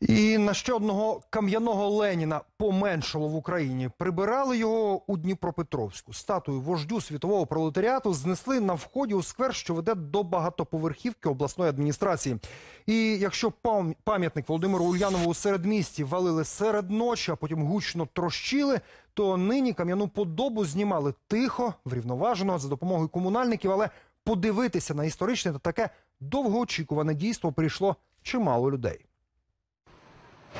І на ще одного кам'яного Леніна поменшало в Україні. Прибирали його у Дніпропетровську. Статую вождю світового пролетаріату знесли на вході у сквер, що веде до багатоповерхівки обласної адміністрації. І якщо пам- пам'ятник Володимиру Ульянову у середмісті валили серед ночі, а потім гучно трощили, то нині кам'яну подобу знімали тихо, врівноважено за допомогою комунальників, але подивитися на історичне та таке довгоочікуване дійство прийшло чимало людей.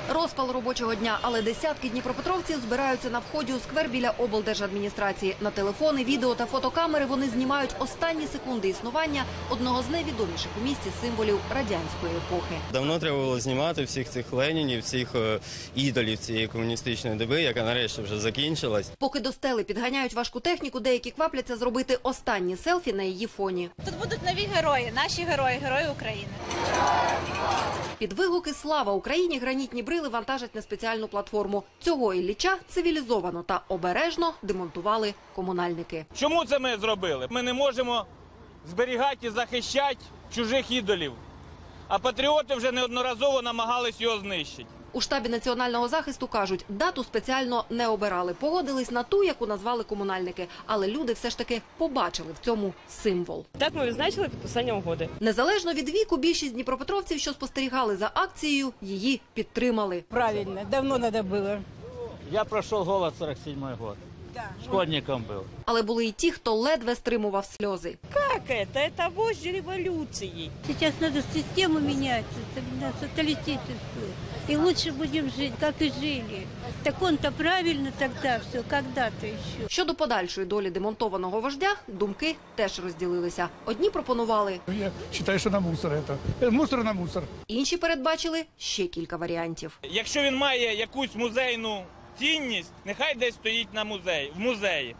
Розпал робочого дня, але десятки дніпропетровців збираються на вході у сквер біля облдержадміністрації. На телефони, відео та фотокамери вони знімають останні секунди існування одного з найвідоміших у місті символів радянської епохи. Давно треба було знімати всіх цих ленінів, всіх е, ідолів цієї комуністичної доби, яка нарешті вже закінчилась. Поки до стели підганяють важку техніку, деякі квапляться зробити останні селфі на її фоні. Тут будуть нові герої, наші герої, герої України. Під вигуки Слава Україні гранітні брили вантажать на спеціальну платформу. Цього Ілліча цивілізовано та обережно демонтували комунальники. Чому це ми зробили? Ми не можемо зберігати і захищати чужих ідолів. А патріоти вже неодноразово намагались його знищити. У штабі національного захисту кажуть, дату спеціально не обирали. Погодились на ту, яку назвали комунальники. Але люди все ж таки побачили в цьому символ. Так ми відзначили підписання угоди. Незалежно від віку, більшість дніпропетровців, що спостерігали за акцією, її підтримали. Правильно, давно не добили. Я пройшов голод 47 год Школьником был. Але були й ті, хто ледве стримував сльози. Как это? Это вождь революции. Сейчас надо систему менять, это тоталитетельство. И лучше будем жить, как и жили. Так он-то правильно тогда все, когда-то еще. Щодо подальшої долі демонтованого вождя, думки теж розділилися. Одні пропонували, Я считаю, что на мусор это. Э, Мусор на мусор. інші передбачили ще кілька варіантів. Якщо він має якусь музейну цінність, нехай десь стоїть на музеї, в музеї.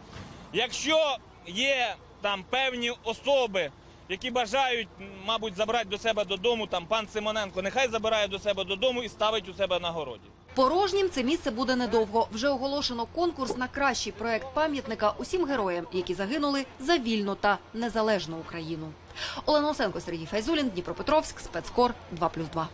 Якщо є там певні особи, які бажають, мабуть, забрати до себе додому, там пан Симоненко, нехай забирає до себе додому і ставить у себе на городі. Порожнім це місце буде недовго. Вже оголошено конкурс на кращий проект пам'ятника усім героям, які загинули за вільну та незалежну Україну. Олена Осенко, Сергій Файзулін, Дніпропетровськ, спецкор 2+,2.